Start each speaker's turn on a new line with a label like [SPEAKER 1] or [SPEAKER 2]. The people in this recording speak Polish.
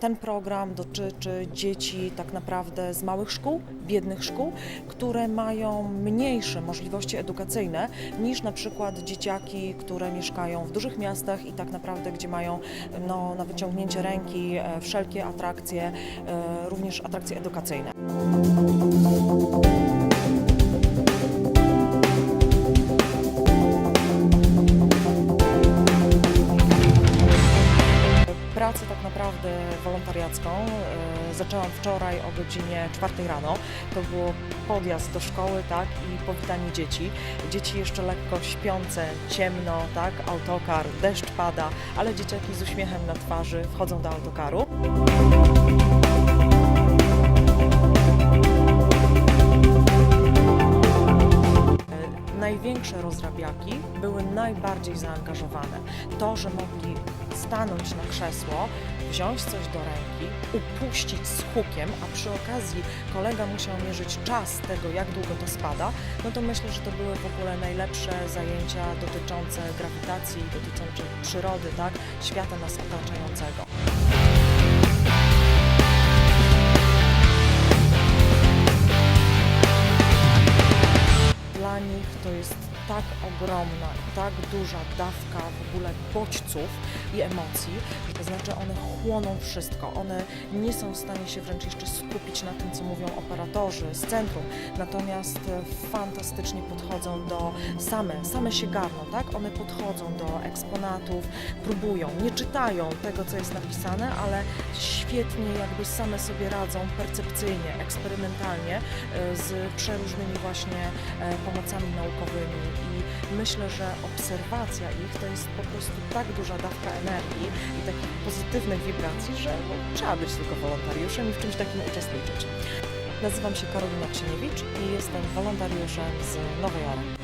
[SPEAKER 1] Ten program dotyczy dzieci tak naprawdę z małych szkół, biednych szkół, które mają mniejsze możliwości edukacyjne niż na przykład dzieciaki, które mieszkają w dużych miastach i tak naprawdę gdzie mają no, na wyciągnięcie ręki e, wszelkie atrakcje, e, również atrakcje edukacyjne. Naprawdę wolontariacką e, zaczęłam wczoraj o godzinie 4 rano. To było podjazd do szkoły, tak, i powitanie dzieci. Dzieci jeszcze lekko śpiące, ciemno, tak, autokar, deszcz pada, ale dzieciaki z uśmiechem na twarzy wchodzą do autokaru. E, Największe rozrabiaki były najbardziej zaangażowane. To, że mogli stanąć na krzesło, wziąć coś do ręki, upuścić z hukiem, a przy okazji kolega musiał mierzyć czas tego, jak długo to spada, no to myślę, że to były w ogóle najlepsze zajęcia dotyczące grawitacji, dotyczące przyrody, tak, świata nas otaczającego. Nich to jest tak ogromna, tak duża dawka w ogóle bodźców i emocji, że to znaczy one chłoną wszystko. One nie są w stanie się wręcz jeszcze skupić na tym, co mówią operatorzy z centrum, natomiast e, fantastycznie podchodzą do same, same się garną, tak? One podchodzą do eksponatów, próbują, nie czytają tego, co jest napisane, ale świetnie jakby same sobie radzą percepcyjnie, eksperymentalnie e, z przeróżnymi właśnie e, pomocami naukowymi i myślę, że obserwacja ich to jest po prostu tak duża dawka energii i takich pozytywnych wibracji, że no, trzeba być tylko wolontariuszem i w czymś takim uczestniczyć. Nazywam się Karolina Ksieniewicz i jestem wolontariuszem z Nowej Jary.